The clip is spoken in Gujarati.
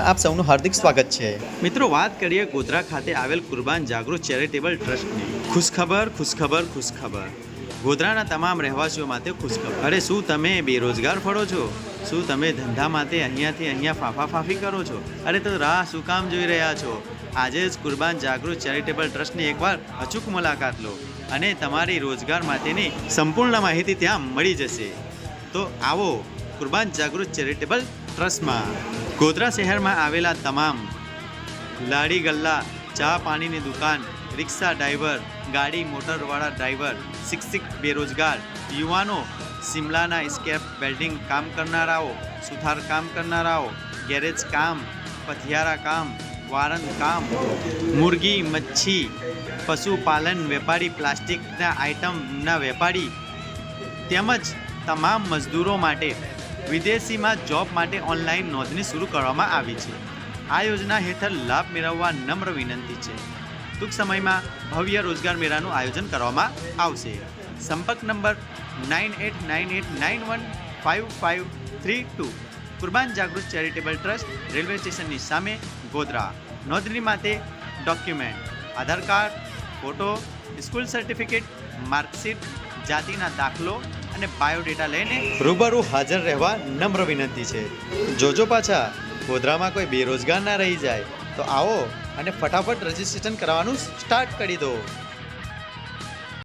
આપ સૌનું હાર્દિક સ્વાગત છે. મિત્રો, વાત કરીએ ગોધરા ખાતે આવેલ કુરબાન જાગૃત ચેરિટેબલ ટ્રસ્ટની. ખુશખબર ખુશખબર ખુશખબર. ગોધરાના તમામ રહેવાસીઓ માટે ખુશખબર. અરે, શું તમે બેરોજગાર ફરો છો? શું તમે ધંધા માટે અહીંયાથી અહીંયા ફાફા ફાફી કરો છો? અરે, તો રાહ શું કામ જોઈ રહ્યા છો? આજે જ કુરબાન જાગૃત ચેરિટેબલ ટ્રસ્ટની એકવાર અચૂક મુલાકાત લો અને તમારી રોજગાર માટેની સંપૂર્ણ માહિતી ત્યાં મળી જશે. તો આવો કુરબાન જાગૃત ચેરિટેબલ ટ્રસ્ટમાં. ગોધરા શહેરમાં આવેલા તમામ લાડી ગલ્લા, ચા પાણીની દુકાન, રિક્ષા ડ્રાઈવર, ગાડી મોટરવાળા ડ્રાઈવર, શિક્ષિત બેરોજગાર, યુવાનો, શિમલાના સ્કેપ વેલ્ડિંગ કામ કરનારાઓ, સુથાર કામ કરનારાઓ, ગેરેજ કામ, પથિયારા કામ, વારંદ કામ, મુરગી, મચ્છી, પશુપાલન, વેપારી, પ્લાસ્ટિકના આઇટમના વેપારી તેમજ તમામ મજદૂરો માટે વિદેશીમાં જોબ માટે ઓનલાઈન નોંધણી શરૂ કરવામાં આવી છે. આ યોજના હેઠળ લાભ મેળવવા નમ્ર વિનંતી છે. ટૂંક સમયમાં ભવ્ય રોજગાર મેળાનું આયોજન કરવામાં આવશે. સંપર્ક number nine eight nine eight nine one five five three two. Kurban Jagrut charitable trust railway સ્ટેશનની સામે ગોધરા. નોંધણી માટે document, Aadhaar card, photo, school certificate, marksheet, જાતિના દાખલો અને બાયોડેટા લઈને રૂબરૂ હાજર રહેવા નમ્ર વિનંતી છે. જોજો પાછા, ગોધરામાં કોઈ બેરોજગાર ના રહી જાય, તો આવો અને ફટાફટ રજીસ્ટ્રેશન કરવાનું સ્ટાર્ટ કરી દો.